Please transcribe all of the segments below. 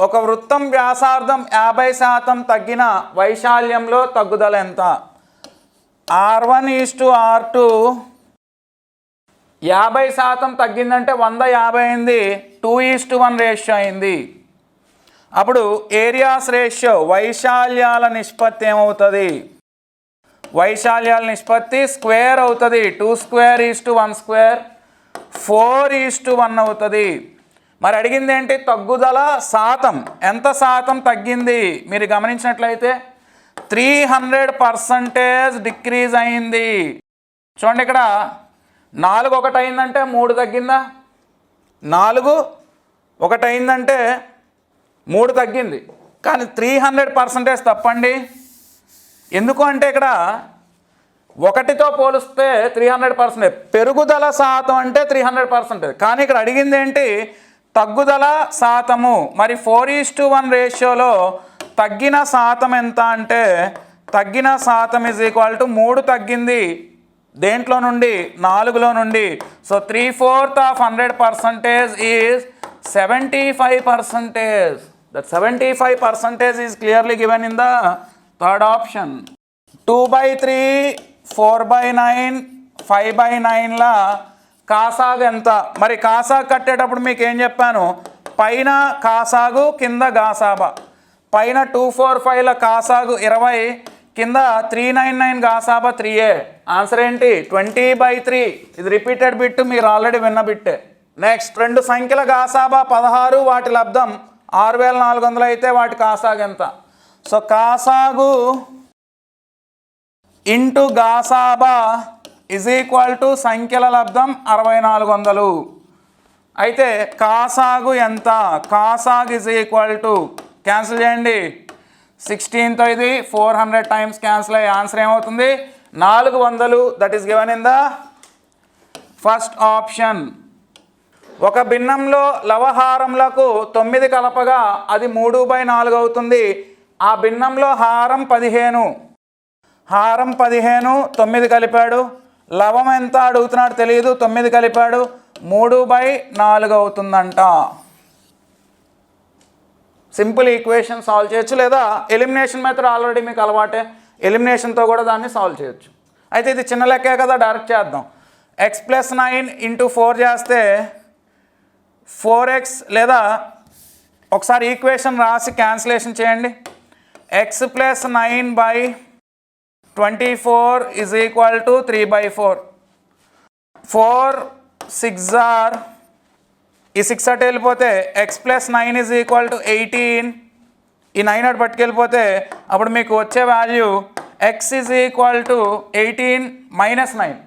ఒక వృత్తం వ్యాసార్థం యాభై శాతం తగ్గిన వైశాల్యంలో తగ్గుదల ఎంత? R one is to R two. యాభై శాతం తగ్గిందంటే వంద యాభై అయింది. Two is to one ratio అయింది. అప్పుడు ఏరియాస్ రేషియో వైశాల్యాల నిష్పత్తి ఏమవుతుంది? వైశాల్యాల నిష్పత్తి స్క్వేర్ అవుతుంది. Two square is to one square. Four is to one అవుతుంది. మరి అడిగింది ఏంటి? తగ్గుదల శాతం. ఎంత శాతం తగ్గింది? మీరు గమనించినట్లయితే త్రీ హండ్రెడ్ పర్సంటేజ్ డిక్రీజ్ అయింది. చూడండి ఇక్కడ. నాలుగు ఒకటి అయిందంటే మూడు తగ్గిందా? నాలుగు ఒకటి అయిందంటే మూడు తగ్గింది. కానీ త్రీ హండ్రెడ్ పర్సంటేజ్ తప్పండి. ఎందుకు అంటే ఇక్కడ ఒకటితో పోలిస్తే త్రీ హండ్రెడ్ పర్సెంటేజ్ పెరుగుదల శాతం అంటే త్రీ హండ్రెడ్ పర్సెంటేజ్ కానీ ఇక్కడ అడిగింది ఏంటి? తగ్గుదల శాతము. మరి ఫోర్ ఈస్ టు వన్ రేషియోలో తగ్గిన శాతం ఎంత అంటే తగ్గిన శాతం ఇజ్ ఈక్వల్ టు మూడు తగ్గింది. దేంట్లో నుండి? నాలుగులో నుండి. So three fourth of hundred percentage is seventy five percentage that seventy five percentage is clearly given in the third option two by three four by nine five by నైన్లా కాసాగు ఎంత? మరి కాసాగు కట్టేటప్పుడు మీకు ఏం చెప్పాను? పైన కాసాగు కింద గాసాబా. పైన టూ ఫోర్ ఫైవ్ల కాసాగు ఇరవై కింద త్రీ నైన్ నైన్ గాసాబా త్రీ ఏ. ఆన్సర్ ఏంటి? Twenty by three. ఇది రిపీటెడ్ బిట్ మీరు ఆల్రెడీ విన్న బిట్టే. నెక్స్ట్ రెండు సంఖ్యల గాసాబా పదహారు వాటి లబ్ధం ఆరు వేల నాలుగు వందలు అయితే వాటి కాసాగు ఎంత? సో కాసాగు ఇంటూ గాసాబా ఇజ్ ఈక్వల్ టు సంఖ్యల లబ్ధం అరవై నాలుగు వందలు. అయితే కాసాగు ఎంత? కాసాగ్ ఇజ్ ఈక్వల్ టు క్యాన్సిల్ చేయండి. సిక్స్టీన్తో ఇది ఫోర్ హండ్రెడ్ టైమ్స్ క్యాన్సిల్ అయ్యే ఆన్సర్ ఏమవుతుంది? నాలుగు వందలు that is given in the first option ఒక భిన్నంలో లవహారములకు తొమ్మిది కలపగా అది మూడు బై నాలుగు అవుతుంది. ఆ భిన్నంలో హారం పదిహేను. హారం పదిహేను తొమ్మిది కలిపాడు. లవం ఎంత అడుగుతున్నాడు తెలియదు. తొమ్మిది కలిపాడు. మూడు బై నాలుగు అవుతుందంట. సింపుల్ ఈక్వేషన్ సాల్వ్ చేయొచ్చు లేదా ఎలిమినేషన్ మెథడ్ ఆల్రెడీ మీకు అలవాటే. ఎలిమినేషన్తో కూడా దాన్ని సాల్వ్ చేయొచ్చు. అయితే ఇది చిన్న లెక్కే కదా డైరెక్ట్ చేద్దాం. X plus nine into four చేస్తే ఫోర్ ఎక్స్ లేదా ఒకసారి ఈక్వేషన్ రాసి క్యాన్సిలేషన్ చేయండి. X plus nine by twenty four is equal to three by four four six or ఈ సిక్స్ అటు వెళ్ళిపోతే x plus nine is equal to eighteen ఈ nine అటు పట్టుకెళ్ళిపోతే అప్పుడు మీకు వచ్చే value x is equal to eighteen minus nine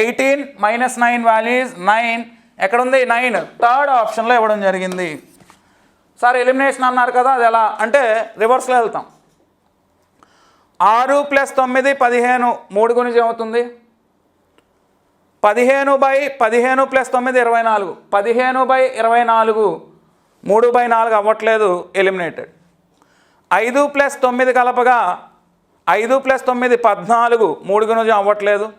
eighteen minus nine value is nine ఎక్కడుంది? నైన్ థర్డ్ ఆప్షన్లో ఇవ్వడం జరిగింది. సార్ ఎలిమినేషన్ అన్నారు కదా అది ఎలా? అంటే రివర్స్లో వెళ్తాం. ఆరు ప్లస్ తొమ్మిది పదిహేను. మూడు గురించి ఏమవుతుంది? పదిహేను బై పదిహేను ప్లస్ తొమ్మిది ఇరవై నాలుగు. పదిహేను బై ఇరవై నాలుగు మూడు బై నాలుగు అవ్వట్లేదు ఎలిమినేటెడ్. ఐదు ప్లస్ తొమ్మిది కలపగా ఐదు ప్లస్ తొమ్మిది పద్నాలుగు. మూడు గురించి అవ్వట్లేదు.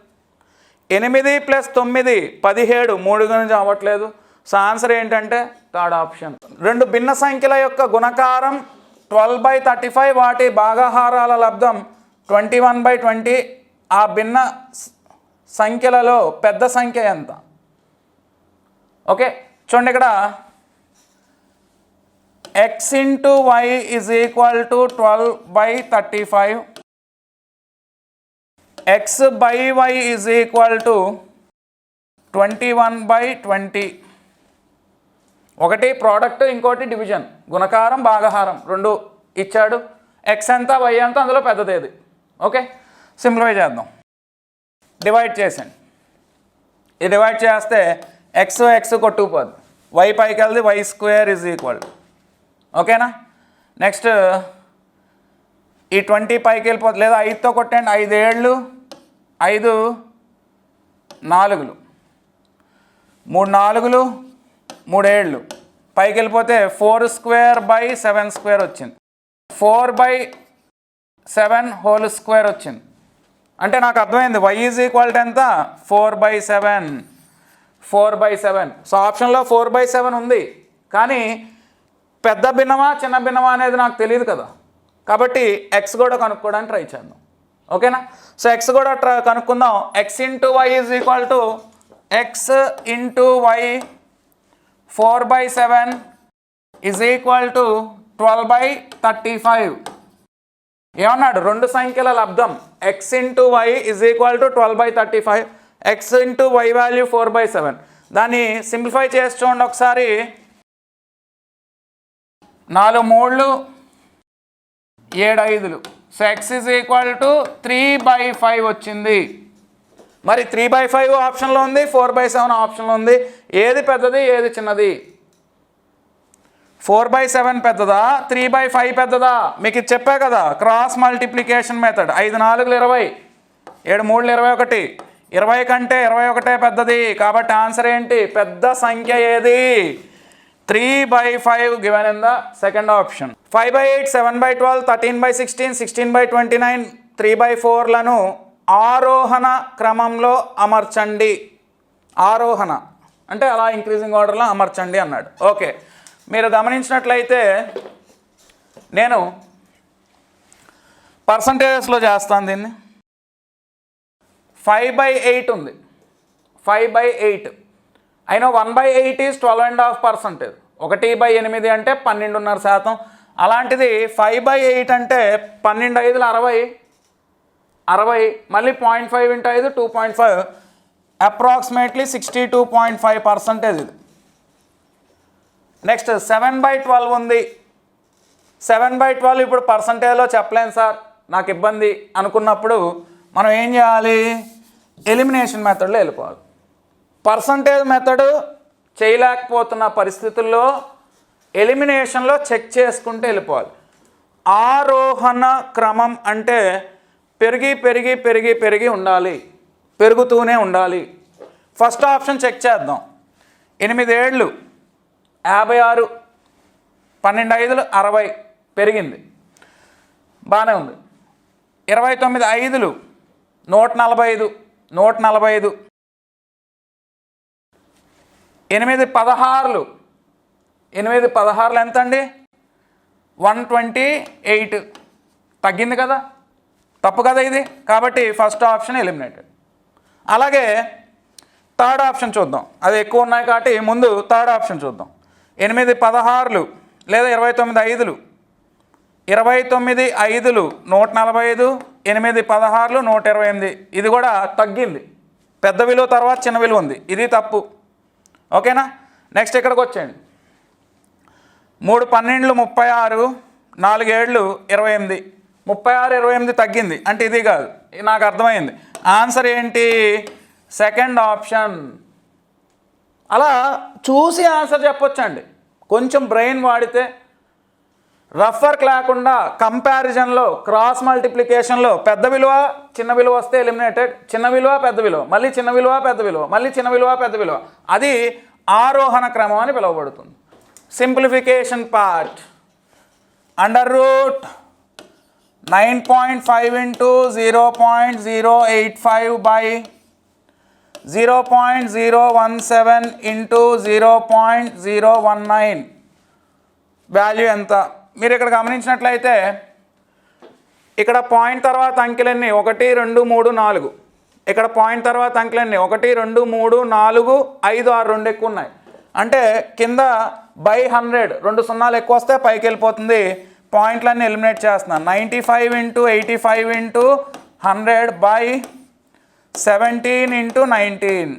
ఎనిమిది ప్లస్ తొమ్మిది పదిహేడు. మూడు గురించి అవ్వట్లేదు. సో ఆన్సర్ ఏంటంటే థర్డ్ ఆప్షన్. రెండు భిన్న సంఖ్యల యొక్క గుణకారం ట్వెల్వ్ బై థర్టీ ఫైవ్ వాటి భాగాహారాల లబ్ధం ట్వంటీ వన్ బై ట్వంటీ. ఆ భిన్న సంఖ్యలలో పెద్ద సంఖ్య ఎంత? ఓకే చూడండి ఇక్కడ. X into y is equal to twelve by thirty five x by y is equal to twenty one by twenty ఒకటి ప్రోడక్ట్ ఇంకోటి డివిజన్ గుణకారం భాగహారం. రెండు ఇచ్చాడు. ఎక్స్ ఎంత వై ఎంత అందులో పెద్దదేది ఓకే సింప్లిఫై చేద్దాం. డివైడ్ చేసాను ఇది డివైడ్ చేస్తే ఎక్స్ ఎక్స్ కొట్టుకుపోద్ది వై పైకి వెళ్తే వై స్క్వేర్ ఇజ్ ఈక్వల్ ఓకేనా నెక్స్ట్ ఈ ట్వంటీ పైకి వెళ్ళిపోతుంది లేదా ఐదుతో కొట్టండి ఐదు ఏళ్ళు ఐదు నాలుగులు. మూడు నాలుగులు మూడేళ్ళు. పైకి వెళ్ళిపోతే four square by seven square వచ్చింది. Four by seven whole square వచ్చింది. అంటే నాకు అర్థమైంది వై ఈజ్ ఈక్వల్ ఎంత? Four by seven. Four by seven. So ఆప్షన్లో ఫోర్ బై సెవెన్ ఉంది. కానీ పెద్ద భిన్నమా చిన్న భిన్నమా అనేది నాకు తెలియదు కదా. కాబట్టి ఎక్స్ కూడా కనుక్కోవడానికి ట్రై చేద్దాం. ఓకేనా? సో ఎక్స్ కూడా ట్ర కనుక్కుందాం. X into y is equal to x into y four by seven is equal to twelve by thirty five. ఏమన్నాడు? రెండు సంఖ్యల లబ్ధం x into y is equal to twelve by thirty five x into y value four by seven దాన్ని simplify చేసి చూడండి ఒకసారి. నాలుగు మూడు ఏడు ఐదులు. So x is equal to three by five వచ్చింది. మరి త్రీ బై ఫైవ్ ఆప్షన్లో ఉంది ఫోర్ బై సెవెన్ ఆప్షన్లో ఉంది. ఏది పెద్దది ఏది చిన్నది? ఫోర్ బై సెవెన్ పెద్దదా? త్రీ బై ఫైవ్ పెద్దదా? మీకు ఇది చెప్పా కదా క్రాస్ మల్టిప్లికేషన్ మెథడ్. ఐదు నాలుగులు ఇరవై. ఏడు మూడులు ఇరవై ఒకటి. ఇరవై కంటే ఇరవై ఒకటే పెద్దది. కాబట్టి ఆన్సర్ ఏంటి? పెద్ద సంఖ్య ఏది? Three by five given in the second option. Five by eight seven by twelve thirteen by sixteen sixteen by twenty nine three by ఫోర్లను ఆరోహణ క్రమంలో అమర్చండి. ఆరోహణ. అంటే అలా ఇంక్రీజింగ్ ఆర్డర్లో అమర్చండి అన్నాడు. ఓకే. మీరు గమనించినట్లయితే నేను పర్సంటేజెస్లో చేస్తాను దీన్ని. ఫైవ్ బై ఎయిట్ ఉంది. ఫైవ్ బై ఎయిట్ అయినా one by eight is twelve and half percentage ఒకటి బై ఎనిమిది అంటే పన్నెండున్నర శాతం. అలాంటిది ఫైవ్ బై ఎయిట్ అంటే పన్నెండు ఐదులు అరవై. అరవై. మళ్ళీ పాయింట్ ఫైవ్ ఇంటూ ఐదు two point five approximately sixty two point five percentage ఇది. నెక్స్ట్ సెవెన్ బై ట్వెల్వ్ ఉంది. సెవెన్ బై ట్వెల్వ్ ఇప్పుడు పర్సంటేజ్లో చెప్పలేను సార్. నాకు ఇబ్బంది అనుకున్నప్పుడు మనం ఏం చేయాలి? ఎలిమినేషన్ మెథడ్లో వెళ్ళిపోవాలి. పర్సంటేజ్ మెథడ్ చేయలేకపోతున్న పరిస్థితుల్లో ఎలిమినేషన్లో చెక్ చేసుకుంటూ వెళ్ళిపోవాలి. ఆరోహణ క్రమం అంటే పెరిగి పెరిగి పెరిగి పెరిగి ఉండాలి. పెరుగుతూనే ఉండాలి. ఫస్ట్ ఆప్షన్ చెక్ చేద్దాం. ఎనిమిదేళ్ళు యాభై ఆరు పన్నెండు ఐదులు అరవై పెరిగింది. బాగానే ఉంది. ఇరవై తొమ్మిది ఐదులు నూట నలభై ఐదు నూట నలభై ఐదు ఎనిమిది పదహారులు ఎనిమిది పదహారులు ఎంత అండి వన్ ట్వంటీ ఎయిట్. తగ్గింది కదా? తప్పు కదా ఇది? కాబట్టి ఫస్ట్ ఆప్షన్ ఎలిమినేటెడ్. అలాగే థర్డ్ ఆప్షన్ చూద్దాం. అది ఎక్కువ ఉన్నాయి కాబట్టి ముందు థర్డ్ ఆప్షన్ చూద్దాం. ఎనిమిది పదహారులు లేదా ఇరవై తొమ్మిది ఐదులు. ఇరవై తొమ్మిది ఐదులు నూట నలభై ఐదు ఎనిమిది పదహారులు నూట ఇరవై ఎనిమిది. ఇది కూడా తగ్గింది. పెద్ద విలువ తర్వాత చిన్న విలువ ఉంది. ఇది తప్పు. ఓకేనా? నెక్స్ట్ ఇక్కడికి వచ్చేయండి. మూడు పన్నెండులు ముప్పై ఆరు నాలుగేళ్ళు ఇరవై ఎనిమిది. ముప్పై ఆరు ఇరవై ఎనిమిది తగ్గింది. అంటే ఇది కాదు. నాకు అర్థమైంది. ఆన్సర్ ఏంటి? Second option. అలా చూసి ఆన్సర్ చెప్పొచ్చండి. కొంచెం బ్రెయిన్ వాడితే రఫర్ లేకుండా కంపారిజన్లో క్రాస్ మల్టిప్లికేషన్లో పెద్ద విలువ చిన్న విలువ వస్తే ఎలిమినేటెడ్. చిన్న విలువ పెద్ద విలువ. మళ్ళీ చిన్న విలువ పెద్ద విలువ. మళ్ళీ చిన్న విలువ పెద్ద విలువ. అది ఆరోహణ క్రమం అని పిలువబడుతుంది. Simplification part under root nine point five into zero point zero eight five by zero point zero one seven into zero point zero one nine. Value ఎంత? మీరు ఇక్కడ గమనించినట్లయితే ఇక్కడ పాయింట్ తర్వాత అంకెలన్నీ ఒకటి రెండు మూడు నాలుగు. ఇక్కడ పాయింట్ తర్వాత అంకెలన్నీ ఒకటి రెండు మూడు నాలుగు ఐదు ఆరు రెండు ఎక్కువ ఉన్నాయి. అంటే కింద బై హండ్రెడ్ రెండు సున్నాలు ఎక్కువ వస్తే పైకి వెళ్ళిపోతుంది. పాయింట్లన్నీ ఎలిమినేట్ చేస్తున్నాను ninety five into eighty five into hundred by seventeen into nineteen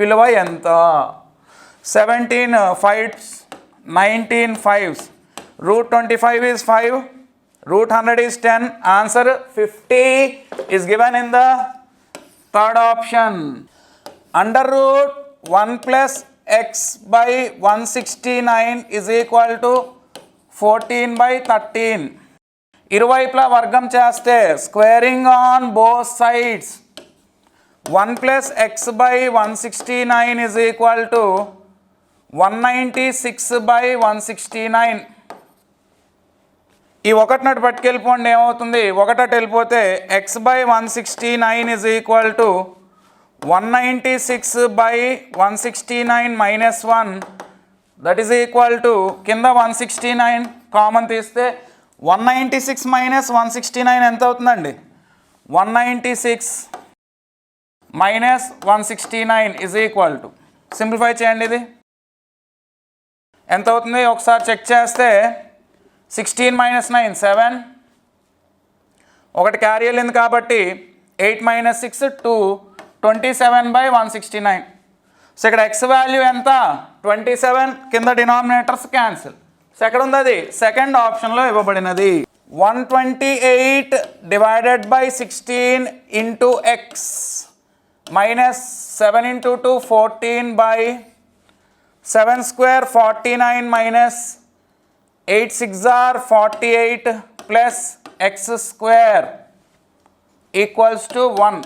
విలువ ఎంత? Seventeen fives nineteen fives. Root twenty five is five root hundred is ten. Answer fifty is given in the third option. Under root one plus x by one sixty nine is equal to fourteen by thirteen. ఇరువైపులా వర్గం చేస్తే squaring on both sides. One plus x by one sixty nine is equal to one ninety six by one sixty nine. ఈ ఒకటి నటు పట్టుకెళ్ళిపోండి ఏమవుతుంది? ఒకటట్టు వెళ్ళిపోతే x by one sixty nine is equal to one ninety six by one sixty nine minus one. That is equal to కింద one sixty nine common తీస్తే one ninety six minus one sixty nine ఎంత అవుతుందండి? One ninety six minus one sixty nine is equal to simplify చేయండి ఇది. ఎంత అవుతుంది? ఒకసారి check చేస్తే సిక్స్టీన్ మైనస్ నైన్ సెవెన్ ఒకటి క్యారీ వెళ్ళింది కాబట్టి eight minus six two twenty seven by one sixty nine so ఇక్కడ ఎక్స్ వాల్యూ ఎంత? ట్వంటీ సెవెన్ కింద డినామినేటర్స్ క్యాన్సిల్. సెకండ్ ఎక్కడ ఉంది అది సెకండ్ ఆప్షన్లో ఇవ్వబడినది. One twenty eight divided by sixteen into x minus seven into two fourteen by seven square forty nine minus eight six or forty eight plus x square equals to one.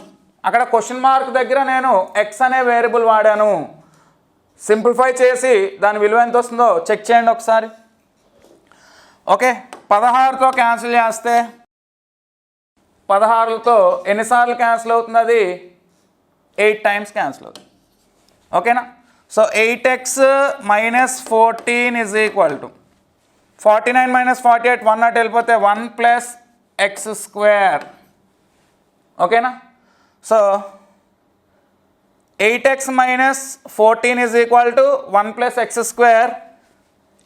అక్కడ question mark దగ్గర నేను X అనే variable వాడాను. Simplify చేసి దాని విలువ ఎంత వస్తుందో చెక్ చేయండి ఒకసారి. ఓకే పదహారుతో క్యాన్సిల్ చేస్తే పదహారులతో ఎన్నిసార్లు క్యాన్సిల్ అవుతుంది అది? ఎయిట్ టైమ్స్ క్యాన్సిల్ అవుతుంది. ఓకేనా so eight x minus fourteen is equal to forty nine minus forty eight one not వెళ్ళిపోతే వన్ ప్లస్ ఎక్స్ స్క్వేర్ ఓకేనా so eight x minus fourteen is equal to one plus x square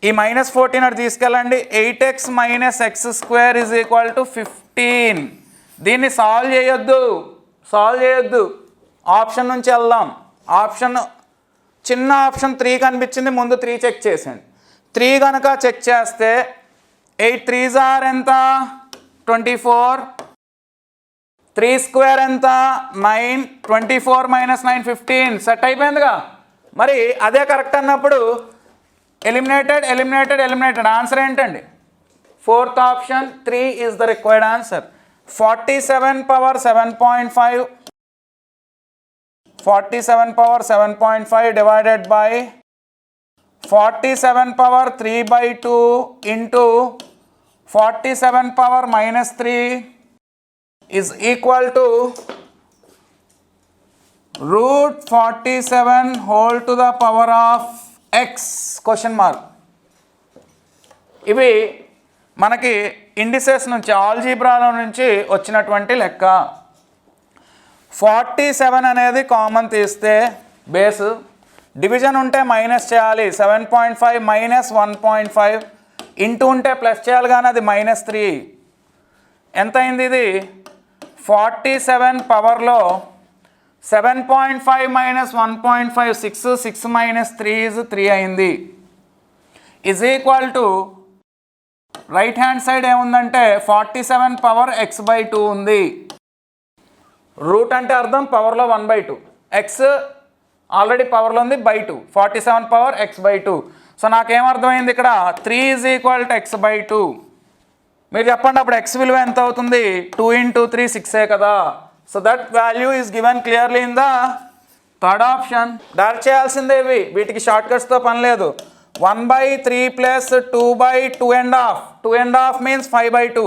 ఈ minus fourteen అటు తీసుకెళ్ళండి. Eight x minus x square is equal to fifteen దీన్ని solve చేయొద్దు. Solve చేయొద్దు. Option నుంచి వెళ్దాం. ఆప్షన్ చిన్న ఆప్షన్ త్రీ కనిపించింది. ముందు త్రీ చెక్ చేసేయండి. త్రీ కనుక చెక్ చేస్తే ఎయిట్ త్రీ జార్ ఎంత? ట్వంటీ ఫోర్ త్రీ స్క్వేర్ ఎంత? Nine twenty four minus nine fifteen. Set అయిపోయిందిగా. మరి అదే కరెక్ట్ అన్నప్పుడు ఎలిమినేటెడ్ ఎలిమినేటెడ్ ఎలిమినేటెడ్. ఆన్సర్ ఏంటండి? Fourth option three is the required answer. Forty seven power seven point five. Forty seven power seven point five divided by forty seven power three by two into forty seven power minus three. Is equal to root 47 whole to the power of x question mark ఇవి మనకి indices నుంచి ఆల్జీబ్రాలో నుంచి వచ్చినటువంటి లెక్క. Forty seven అనేది common తీస్తే base division ఉంటే మైనస్ చేయాలి seven point five minus one point five into ఉంటే ప్లస్ చేయాలి కానీ అది మైనస్ త్రీ ఎంత అయింది ఇది? ఫార్టీ సెవెన్ పవర్లో seven point five minus one point five six six minus three is three అయింది. Is equal to right hand side ఏముందంటే forty seven power x by two ఉంది. రూట్ అంటే అర్థం పవర్లో one by two x already పవర్లో ఉంది by two forty seven power x by two so నాకేమర్థమైంది ఇక్కడ? Three is equal to x by two మీరు చెప్పండి అప్పుడు ఎక్స్ విలువ ఎంత అవుతుంది? టూ ఇంటూ త్రీ సిక్సే కదా. So that value is given clearly in the third option direct చేయాల్సిందే ఇవి. వీటికి షార్ట్ కట్స్తో పని లేదు. One by three plus two by two and half two and half means five by two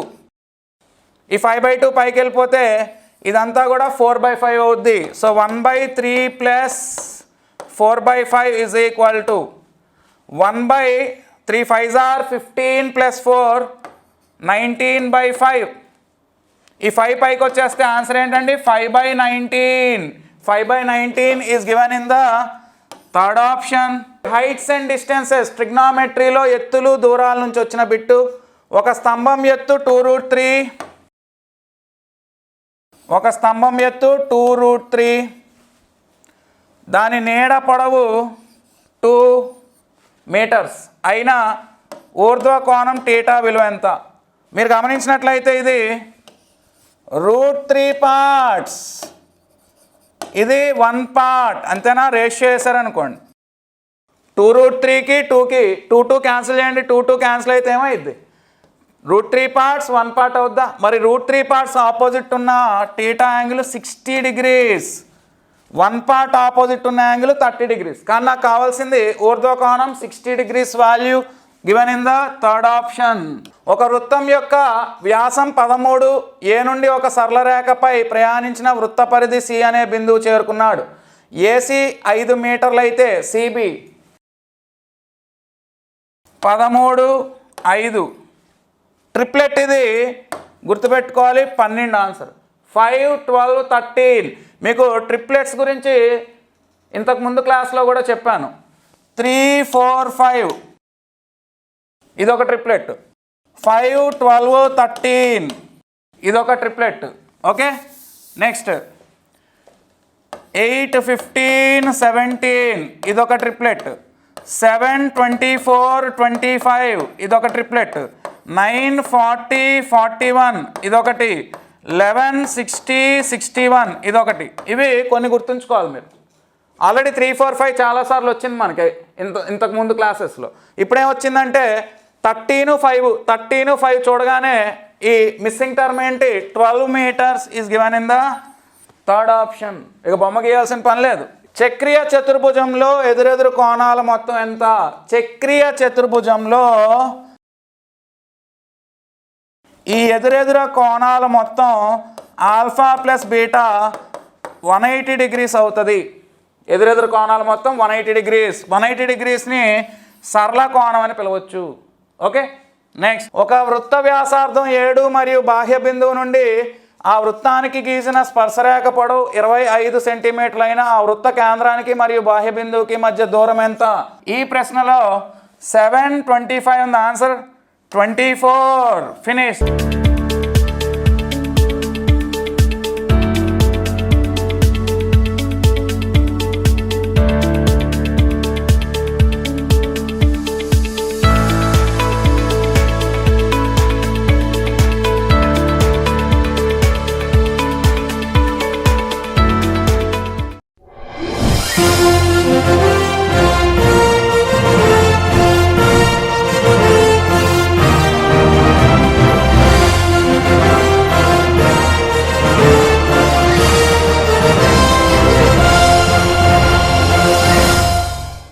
ఈ five by two పైకి వెళ్ళిపోతే ఇదంతా కూడా ఫోర్ బై ఫైవ్ అవుద్ది. So one by three plus four by five is equal to one by three five or fifteen plus four nineteen by five. ఈ five పైకి వచ్చేస్తే answer ఏంటండి? Five by nineteen. Five by nineteen is given in the third option heights and distances ట్రిగ్నామెట్రీలో ఎత్తులు దూరాల నుంచి వచ్చిన bit. ఒక స్తంభం ఎత్తు టూ రూట్ త్రీ ఒక స్తంభం ఎత్తు టూ రూట్ త్రీ దాని నీడ పొడవు టూ మీటర్స్ అయినా ఊర్ధ్వ కోణం టీటా విలువ ఎంత? మీరు గమనించినట్లయితే ఇది రూట్ త్రీ పార్ట్స్. ఇది వన్ పార్ట్. అంతేనా? రేషియో వేసారనుకోండి టూ రూట్ త్రీకి టూకి టూ టూ క్యాన్సిల్ చేయండి టూ టూ క్యాన్సిల్ అయితే ఏమైంది root three parts one part అవుద్దా? మరి రూట్ త్రీ పార్ట్స్ ఆపోజిట్ ఉన్న theta angle sixty degrees. One part opposite ఉన్న యాంగిల్ థర్టీ డిగ్రీస్. కానీ నాకు కావాల్సింది ఊర్ధ్వకోణం sixty degrees value. Given in the third option ఒక వృత్తం యొక్క వ్యాసం పదమూడు ఏ నుండి ఒక సరళ రేఖపై ప్రయాణించిన వృత్త పరిధి సి అనే బిందువు చేరుకున్నాడు. ఏసీ ఐదు మీటర్లైతే సిబి పదమూడు ఐదు. ట్రిప్లెట్ ఇది గుర్తుపెట్టుకోవాలి పన్నెండు ఆన్సర్ ఫైవ్ ట్వెల్వ్ థర్టీన్ మీకు ట్రిప్లెట్స్ గురించి ఇంతకు ముందు క్లాస్లో కూడా చెప్పాను. త్రీ ఫోర్ ఫైవ్ ఇదొక ట్రిప్లెట్. ఫైవ్ ట్వెల్వ్ థర్టీన్ ఇదొక triplet. Okay next eight fifteen seventeen ఇదొక triplet. Seven twenty four twenty five ఇదొక triplet. Nine forty forty one ఇదొకటి. లెవెన్ సిక్స్టీ సిక్స్టీ వన్ ఇదొకటి. ఇవి కొన్ని గుర్తుంచుకోవాలి మీరు. ఆల్రెడీ త్రీ ఫోర్ ఫైవ్ చాలాసార్లు వచ్చింది మనకి ఇంత ఇంతకుముందు క్లాసెస్లో ఇప్పుడేం వచ్చిందంటే థర్టీను ఫైవ్ థర్టీను ఫైవ్ చూడగానే ఈ మిస్సింగ్ టర్మ్ ఏంటి? Twelve meters is given in the third option ఇక బొమ్మ గీయాల్సిన పని లేదు. చక్రీయ చతుర్భుజంలో ఎదురెదురు కోణాల మొత్తం ఎంత? చక్రీయ చతుర్భుజంలో ఈ ఎదురెదుర కోణాల మొత్తం alpha plus beta one eighty degrees అవుతుంది. ఎదురెదురు కోణాలు మొత్తం one eighty degrees. One eighty డిగ్రీస్ని సరళ కోణం అని పిలవచ్చు. ఓకే నెక్స్ట్ ఒక వృత్త వ్యాసార్థం ఏడు మరియు బాహ్య బిందువు నుండి ఆ వృత్తానికి గీసిన స్పర్శరేఖ పొడవు ఇరవై ఐదు సెంటీమీటర్లైన ఆ వృత్త కేంద్రానికి మరియు బాహ్య బిందువుకి మధ్య దూరం ఎంత? ఈ ప్రశ్నలో సెవెన్ ట్వంటీ ఫైవ్ ఉంది. Answer twenty four. ఫినిష్